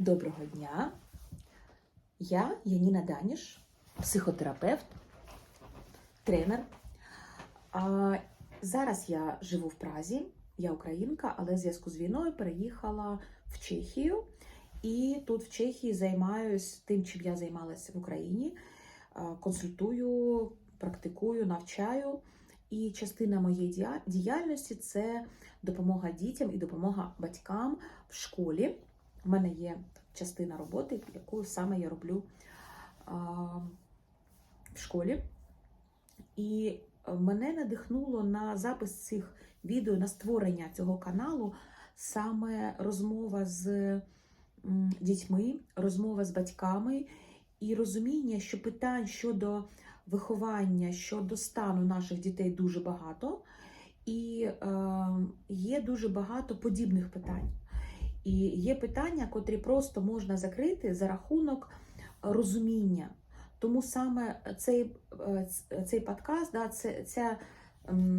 Доброго дня. Я Яніна Даніш, психотерапевт, тренер. А, зараз я живу в Празі, я українка, але в зв'язку з війною переїхала в Чехію. І тут в Чехії займаюся тим, чим я займалася в Україні. Консультую, практикую, навчаю. І частина моєї діяльності це допомога дітям і допомога батькам в школі. У мене є частина роботи, яку саме я роблю а, в школі. І мене надихнуло на запис цих відео, на створення цього каналу саме розмова з дітьми, розмова з батьками і розуміння, що питань щодо виховання, щодо стану наших дітей дуже багато, і е, є дуже багато подібних питань. І є питання, котрі просто можна закрити за рахунок розуміння. Тому саме цей, е, цей подкаст, да, це, ця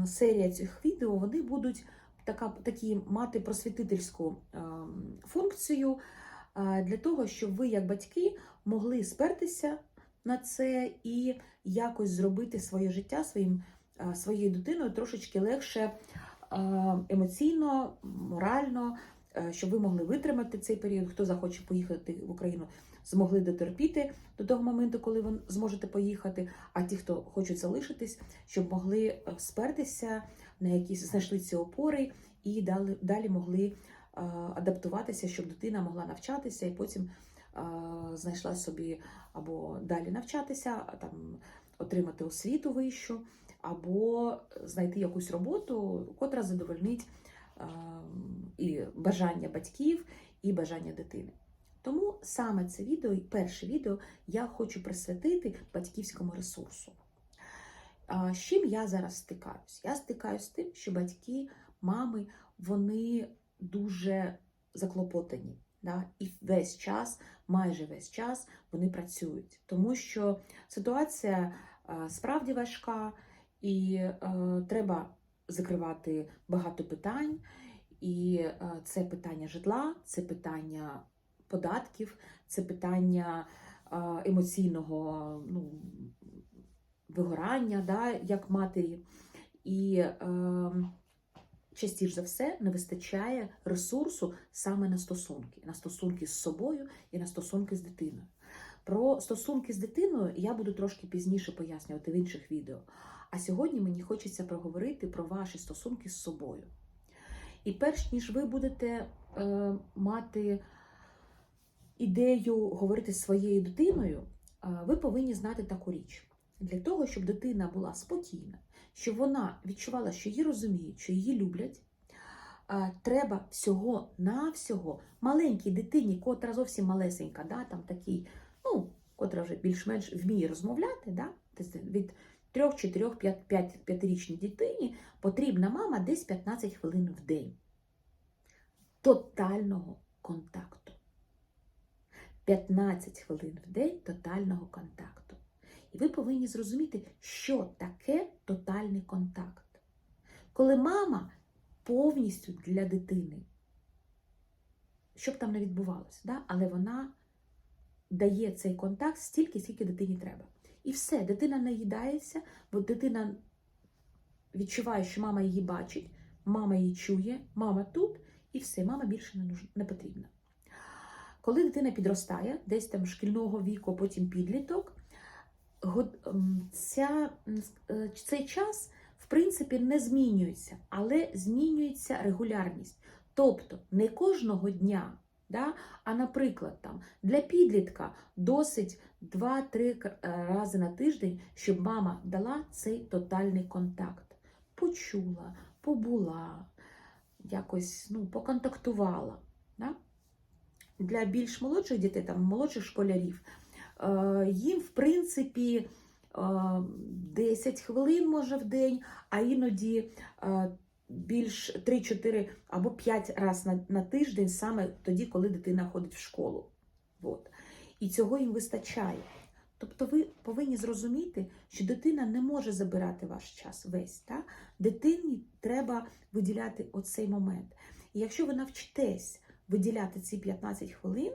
серія цих відео, вони будуть така, такі мати просвітительську ем, функцію е, для того, щоб ви, як батьки, могли спертися на це і якось зробити своє життя своїм, е, своєю дитиною трошечки легше е, емоційно, морально, е, щоб ви могли витримати цей період. Хто захоче поїхати в Україну, змогли дотерпіти до того моменту, коли ви зможете поїхати. А ті, хто хочуть залишитись, щоб могли е, спертися на якісь знайшли ці опори і далі, далі могли е, адаптуватися, щоб дитина могла навчатися і потім е, знайшла собі або далі навчатися, там отримати освіту вищу, або знайти якусь роботу, котра задовольнить е, і бажання батьків, і бажання дитини. Тому саме це відео, перше відео, я хочу присвятити батьківському ресурсу. З чим я зараз стикаюсь? Я стикаюсь з тим, що батьки, мами, вони дуже заклопотані. Да? І весь час, майже весь час вони працюють, тому що ситуація е, справді важка, і е, треба закривати багато питань. І е, це питання житла, це питання податків, це питання е, емоційного ну, вигорання, да, як матері. І е, частіше за все не вистачає ресурсу саме на стосунки, на стосунки з собою і на стосунки з дитиною. Про стосунки з дитиною я буду трошки пізніше пояснювати в інших відео. А сьогодні мені хочеться проговорити про ваші стосунки з собою. І перш ніж ви будете е, мати ідею говорити зі своєю дитиною, е, ви повинні знати таку річ. Для того, щоб дитина була спокійна, щоб вона відчувала, що її розуміють, що її люблять, е, треба всього-навсього маленькій дитині, котра зовсім малесенька, да, там такий, ну, котра вже більш-менш вміє розмовляти, да, від 3, 4, 5, 5, 5-річній дитині потрібна мама десь 15 хвилин в день. Тотального контакту. 15 хвилин в день тотального контакту. І ви повинні зрозуміти, що таке тотальний контакт. Коли мама повністю для дитини, що б там не відбувалося, да? але вона дає цей контакт стільки, скільки дитині треба. І все, дитина наїдається, бо дитина відчуває, що мама її бачить, мама її чує, мама тут, і все, мама більше не, нуж- не потрібна. Коли дитина підростає, десь там шкільного віку, потім підліток, ця, е, цей час, в принципі, не змінюється, але змінюється регулярність. Тобто не кожного дня, да, а, наприклад, там, для підлітка досить 2-3 е, рази на тиждень, щоб мама дала цей тотальний контакт. Почула, побула, якось ну, поконтактувала. Да? Для більш молодших дітей, там, молодших школярів, е, їм, в принципі, е, 10 хвилин може в день, а іноді е, більш 3-4 або 5 разів на, на тиждень, саме тоді, коли дитина ходить в школу. От. І цього їм вистачає. Тобто ви повинні зрозуміти, що дитина не може забирати ваш час весь. Так? Дитині треба виділяти оцей момент. І якщо ви навчитесь виділяти ці 15 хвилин,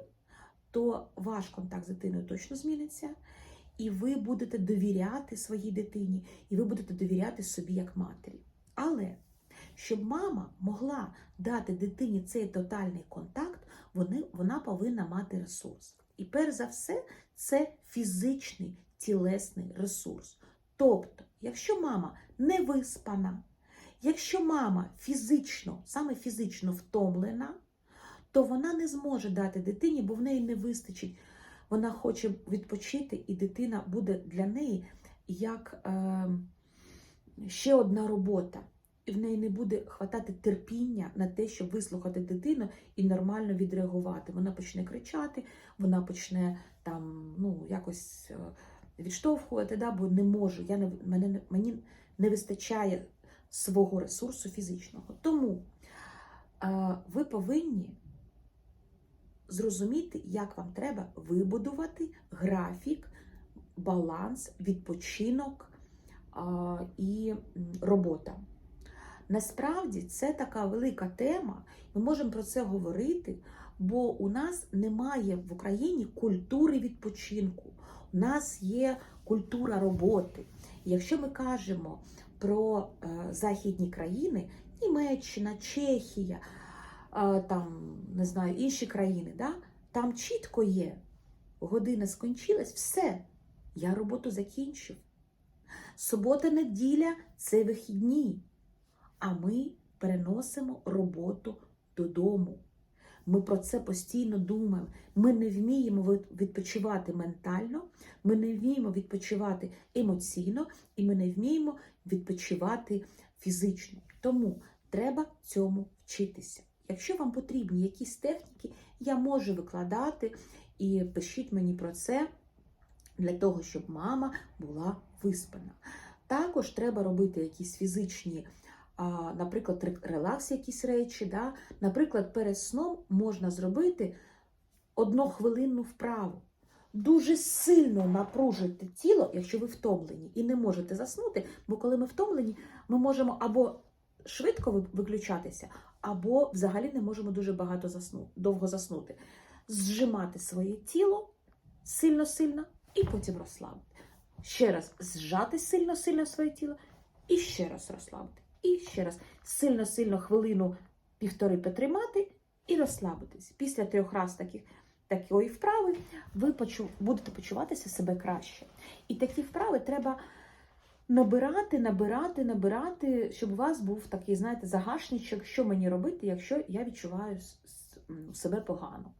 то ваш контакт з дитиною точно зміниться, і ви будете довіряти своїй дитині, і ви будете довіряти собі як матері. Але щоб мама могла дати дитині цей тотальний контакт, вона повинна мати ресурс. І перш за все, це фізичний тілесний ресурс. Тобто, якщо мама не виспана, якщо мама фізично, саме фізично втомлена, то вона не зможе дати дитині, бо в неї не вистачить. Вона хоче відпочити, і дитина буде для неї як е, ще одна робота. І в неї не буде хватати терпіння на те, щоб вислухати дитину і нормально відреагувати. Вона почне кричати, вона почне там ну, якось е, відштовхувати, да, бо не можу. Я не, мене, мені не вистачає свого ресурсу фізичного. Тому е, ви повинні зрозуміти, як вам треба вибудувати графік, баланс, відпочинок а, і робота. Насправді це така велика тема, ми можемо про це говорити, бо у нас немає в Україні культури відпочинку. У нас є культура роботи. Якщо ми кажемо про е, західні країни, Німеччина, Чехія, е, там, не знаю, інші країни, да? там чітко є, година скончилась, все, я роботу закінчив. Субота, неділя це вихідні, а ми переносимо роботу додому. Ми про це постійно думаємо. Ми не вміємо відпочивати ментально, ми не вміємо відпочивати емоційно, і ми не вміємо відпочивати фізично. Тому треба цьому вчитися. Якщо вам потрібні якісь техніки, я можу викладати і пишіть мені про це для того, щоб мама була виспана. Також треба робити якісь фізичні, наприклад, релакс, якісь речі. Да? Наприклад, перед сном можна зробити однохвилинну вправу. Дуже сильно напружити тіло, якщо ви втомлені, і не можете заснути, бо коли ми втомлені, ми можемо або швидко виключатися, або взагалі не можемо дуже багато засну, довго заснути. Зжимати своє тіло сильно-сильно і потім розслабити. Ще раз зжати сильно-сильно своє тіло і ще раз розслабити. І ще раз сильно-сильно хвилину півтори потримати і розслабитись. Після трьох разів таких, такої вправи ви почу, будете почуватися себе краще. І такі вправи треба набирати, набирати, набирати, щоб у вас був такий, знаєте, загашничок, що мені робити, якщо я відчуваю себе погано.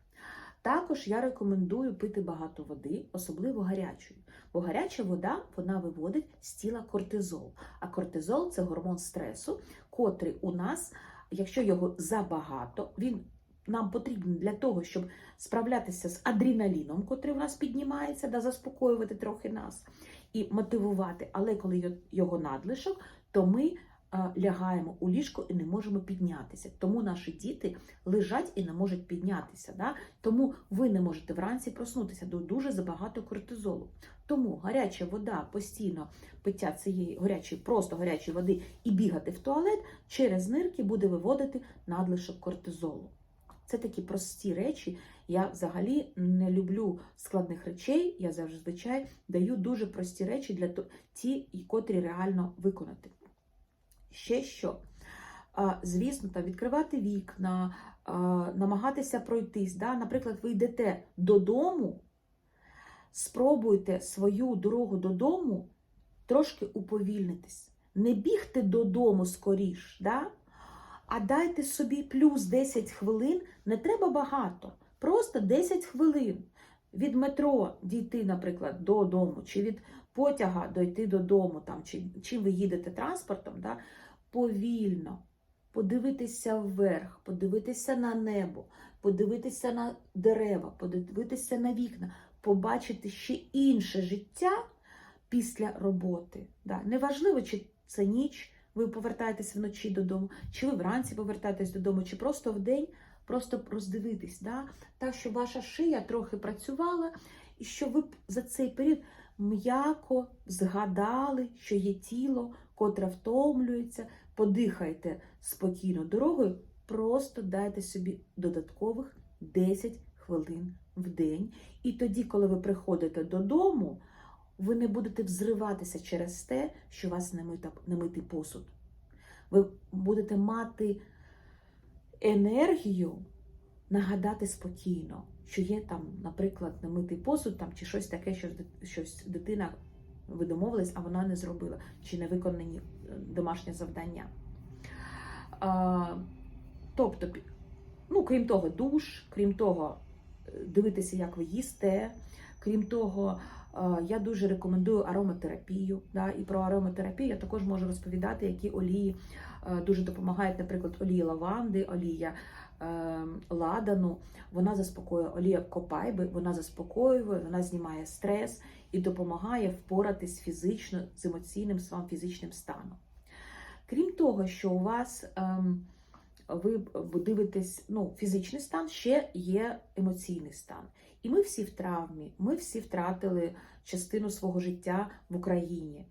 Також я рекомендую пити багато води, особливо гарячої. Бо гаряча вода вона виводить з тіла кортизол. А кортизол це гормон стресу, котрий у нас, якщо його забагато, він нам потрібен для того, щоб справлятися з адреналіном, котрий у нас піднімається, да заспокоювати трохи нас і мотивувати. Але коли його надлишок, то ми лягаємо у ліжко і не можемо піднятися. Тому наші діти лежать і не можуть піднятися. Да? Тому ви не можете вранці проснутися до дуже забагато кортизолу. Тому гаряча вода, постійно пиття цієї гарячої, просто гарячої води і бігати в туалет через нирки буде виводити надлишок кортизолу. Це такі прості речі. Я взагалі не люблю складних речей. Я зазвичай даю дуже прості речі для ті, котрі реально виконати. Ще що? Звісно, там відкривати вікна, намагатися пройтись. Да? Наприклад, ви йдете додому, спробуйте свою дорогу додому трошки уповільнитись. Не бігти додому скоріш, да? а дайте собі плюс 10 хвилин, не треба багато, просто 10 хвилин. Від метро дійти, наприклад, додому, чи від потяга дойти додому, там, чи чим ви їдете транспортом, да? повільно подивитися вверх, подивитися на небо, подивитися на дерева, подивитися на вікна, побачити ще інше життя після роботи. Да. Неважливо, чи це ніч, ви повертаєтесь вночі додому, чи ви вранці повертаєтесь додому, чи просто вдень, просто роздивитись, да? так, щоб ваша шия трохи працювала, і щоб ви за цей період м'яко згадали, що є тіло, котре втомлюється, подихайте спокійно дорогою, просто дайте собі додаткових 10 хвилин в день. І тоді, коли ви приходите додому, ви не будете взриватися через те, що у вас немитий посуд. Ви будете мати енергію нагадати спокійно, що є там, наприклад, немитий посуд там, чи щось таке, що щось дитина ви домовились, а вона не зробила, чи не виконані е, домашнє завдання. А, тобто, ну, крім того, душ, крім того, е, дивитися, як ви їсте. Крім того, я дуже рекомендую ароматерапію. Да? І про ароматерапію я також можу розповідати, які олії е, дуже допомагають, наприклад, олія лаванди, олія е, ладану. Вона заспокоює олія копайби, вона заспокоює, вона знімає стрес і допомагає впоратись фізично з емоційним своїм фізичним станом. Крім того, що у вас ем, ви дивитесь ну, фізичний стан, ще є емоційний стан. І ми всі в травмі, ми всі втратили частину свого життя в Україні.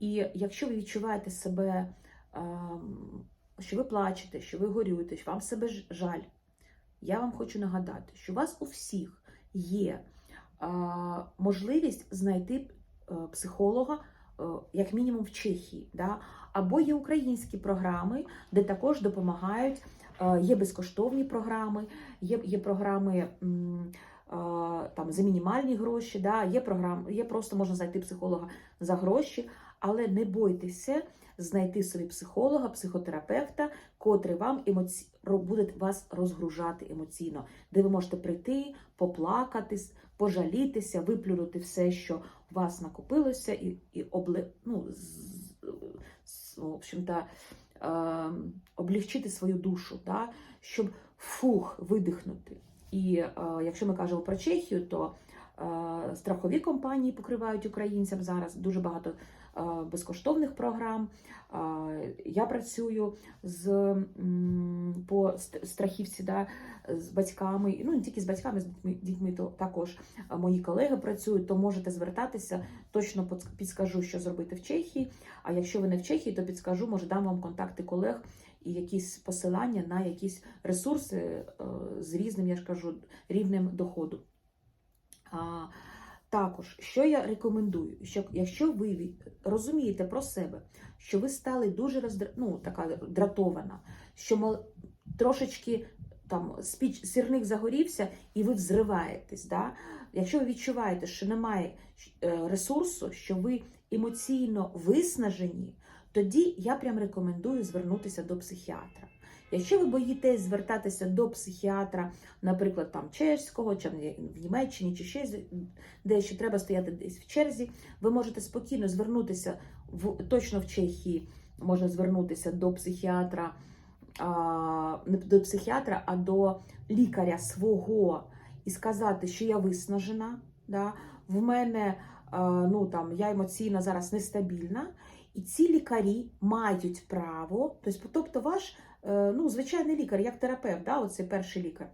І якщо ви відчуваєте себе, ем, що ви плачете, що ви горюєте, що вам себе жаль, я вам хочу нагадати, що у вас у всіх є е, можливість знайти е, психолога, як мінімум в Чехії. Да? Або є українські програми, де також допомагають. е, Є безкоштовні програми, є, є програми е, там за мінімальні гроші. Да? Є програми, є просто можна знайти психолога за гроші, але не бойтеся знайти собі психолога, психотерапевта, котрий вам емоці... буде вас розгружати емоційно, де ви можете прийти, поплакатись, пожалітися, виплюнути все, що у вас накопилося, і, і обли... ну, з... в общем-то, е... облегчити свою душу, да? щоб фух видихнути. І е, якщо ми кажемо про Чехію, то е, страхові компанії покривають українцям зараз дуже багато безкоштовних програм. Е, я працюю з по страхівці да, з батьками, ну не тільки з батьками, з дітьми, то також е, мої колеги працюють, то можете звертатися. Точно підскажу, що зробити в Чехії. А якщо ви не в Чехії, то підскажу, може дам вам контакти колег і якісь посилання на якісь ресурси е, з різним, я ж кажу, рівнем доходу. Також, що я рекомендую, що якщо ви розумієте про себе, що ви стали дуже роздра... ну, така дратована, що мол, трошечки там спіч... сірник загорівся і ви взриваєтесь. Да? Якщо ви відчуваєте, що немає е, ресурсу, що ви емоційно виснажені, тоді я прям рекомендую звернутися до психіатра. Якщо ви боїтесь звертатися до психіатра, наприклад, там чеського, чи в Німеччині, чи ще де ще треба стояти десь в черзі, ви можете спокійно звернутися в точно в Чехії, можна звернутися до психіатра, а, не до психіатра, а до лікаря свого і сказати, що я виснажена. Да? В мене ну, там, я емоційно зараз нестабільна. І ці лікарі мають право, тобто, тобто ваш е, ну, звичайний лікар, як терапевт, да, оцей перший лікар,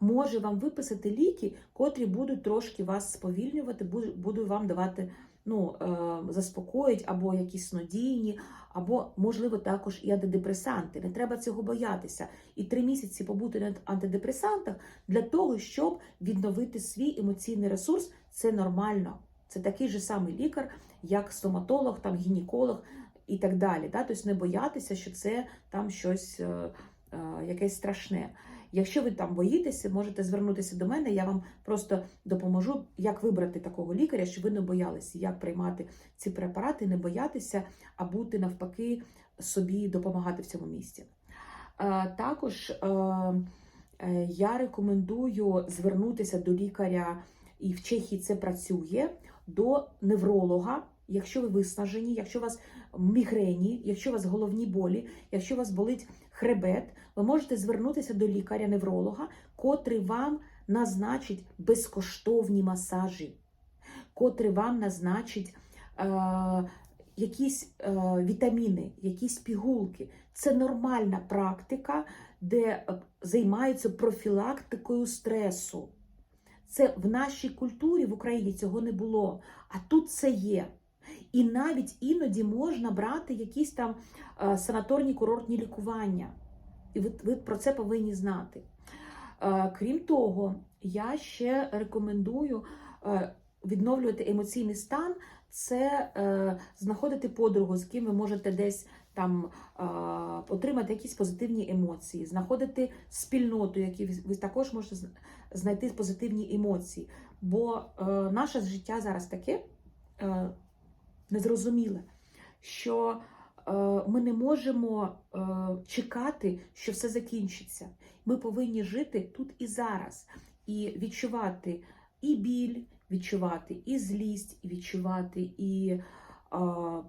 може вам виписати ліки, котрі будуть трошки вас сповільнювати, будуть вам давати, ну, е, заспокоїть, або якісь снодійні, або, можливо, також і антидепресанти. Не треба цього боятися. І три місяці побути на антидепресантах для того, щоб відновити свій емоційний ресурс, це нормально. Це такий же самий лікар, як стоматолог, там гінеколог і так далі. Да? Тобто не боятися, що це там щось е, е, якесь страшне. Якщо ви там боїтеся, можете звернутися до мене, я вам просто допоможу, як вибрати такого лікаря, щоб ви не боялися, як приймати ці препарати, не боятися, а бути навпаки собі допомагати в цьому місці. Е, Також я рекомендую звернутися до лікаря, і в Чехії це працює, до невролога. Якщо ви виснажені, якщо у вас мігрені, якщо у вас головні болі, якщо у вас болить хребет, ви можете звернутися до лікаря-невролога, котрий вам назначить безкоштовні масажі, котрий вам назначить е, якісь е, вітаміни, якісь пігулки. Це нормальна практика, де е, займаються профілактикою стресу. Це в нашій культурі в Україні цього не було, а тут це є. І навіть іноді можна брати якісь там е, санаторні курортні лікування. І ви, ви про це повинні знати. Е, Крім того, я ще рекомендую е, відновлювати емоційний стан. Це знаходити подругу, з ким ви можете десь там отримати якісь позитивні емоції, знаходити спільноту, які ви, також можете знайти позитивні емоції. Бо наше життя зараз таке незрозуміле, що е, ми не можемо е, чекати, що все закінчиться. Ми повинні жити тут і зараз, і відчувати і біль, відчувати і злість, і відчувати і е,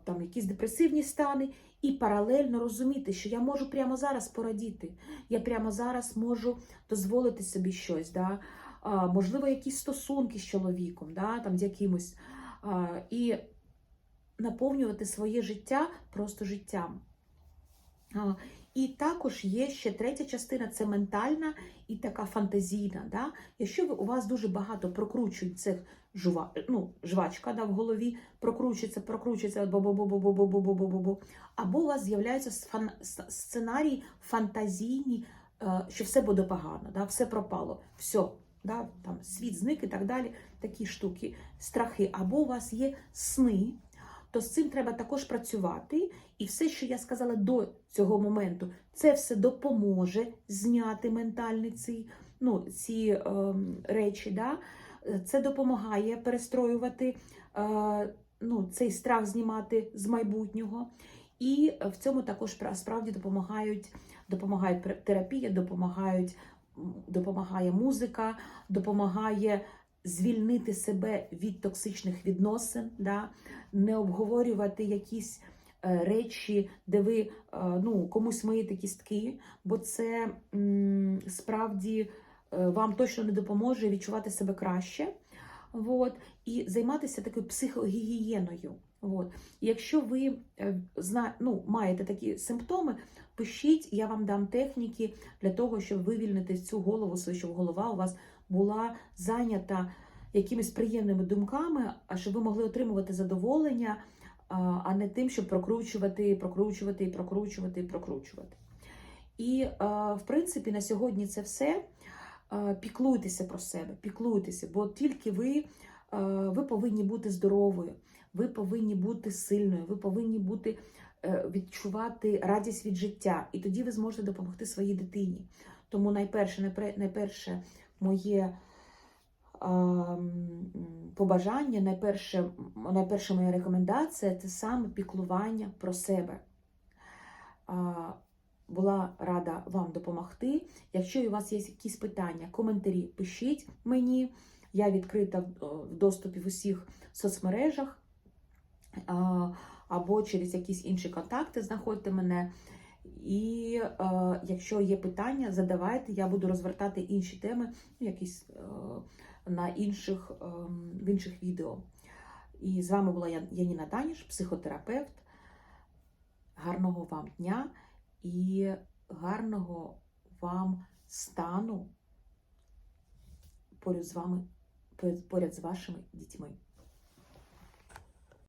там якісь депресивні стани, і паралельно розуміти, що я можу прямо зараз порадіти. Я прямо зараз можу дозволити собі щось. Да? Можливо, якісь стосунки з чоловіком, да? там, з якимось. І наповнювати своє життя просто життям. І також є ще третя частина це ментальна і така фантазійна. Да? Якщо ви, у вас дуже багато прокручують цих жува, ну, жвачка да, в голові, прокручується, прокручується, або у вас з'являються сфан- с- сценарії фантазійні, е, що все буде погано, да? все пропало, все, да? там, світ зник і так далі, такі штуки, страхи, або у вас є сни, то з цим треба також працювати. І все, що я сказала до цього моменту, це все допоможе зняти ментальні ці, ну, ці ем, речі. Да? Е, Це допомагає перестроювати е, ну, цей страх знімати з майбутнього. І в цьому також справді допомагають, допомагає пр- терапія, допомагають, допомагає музика, допомагає звільнити себе від токсичних відносин, да? не обговорювати якісь е, речі, де ви е, ну, комусь миєте кістки, бо це справді е, вам точно не допоможе відчувати себе краще. От, і займатися такою психогігієною. От. Якщо ви ну, маєте такі симптоми, пишіть, я вам дам техніки для того, щоб вивільнити цю голову, свою, щоб голова у вас була зайнята якимись приємними думками, а щоб ви могли отримувати задоволення, а не тим, щоб прокручувати, прокручувати, прокручувати, прокручувати. І, в принципі, на сьогодні це все. Піклуйтеся про себе, піклуйтеся, бо тільки ви, ви повинні бути здоровою, ви повинні бути сильною, ви повинні бути е, відчувати радість від життя, і тоді ви зможете допомогти своїй дитині. Тому найперше, найперше моє побажання, найперше, найперша моя рекомендація це саме піклування про себе. Була рада вам допомогти. Якщо у вас є якісь питання, коментарі, пишіть мені. Я відкрита в доступі в усіх соцмережах або через якісь інші контакти знаходьте мене. І е, якщо є питання, задавайте, я буду розвертати інші теми, ну, якісь е, на інших, е, в інших відео. І з вами була Яніна Даніш, психотерапевт. Гарного вам дня і гарного вам стану поряд з вами, поряд з вашими дітьми.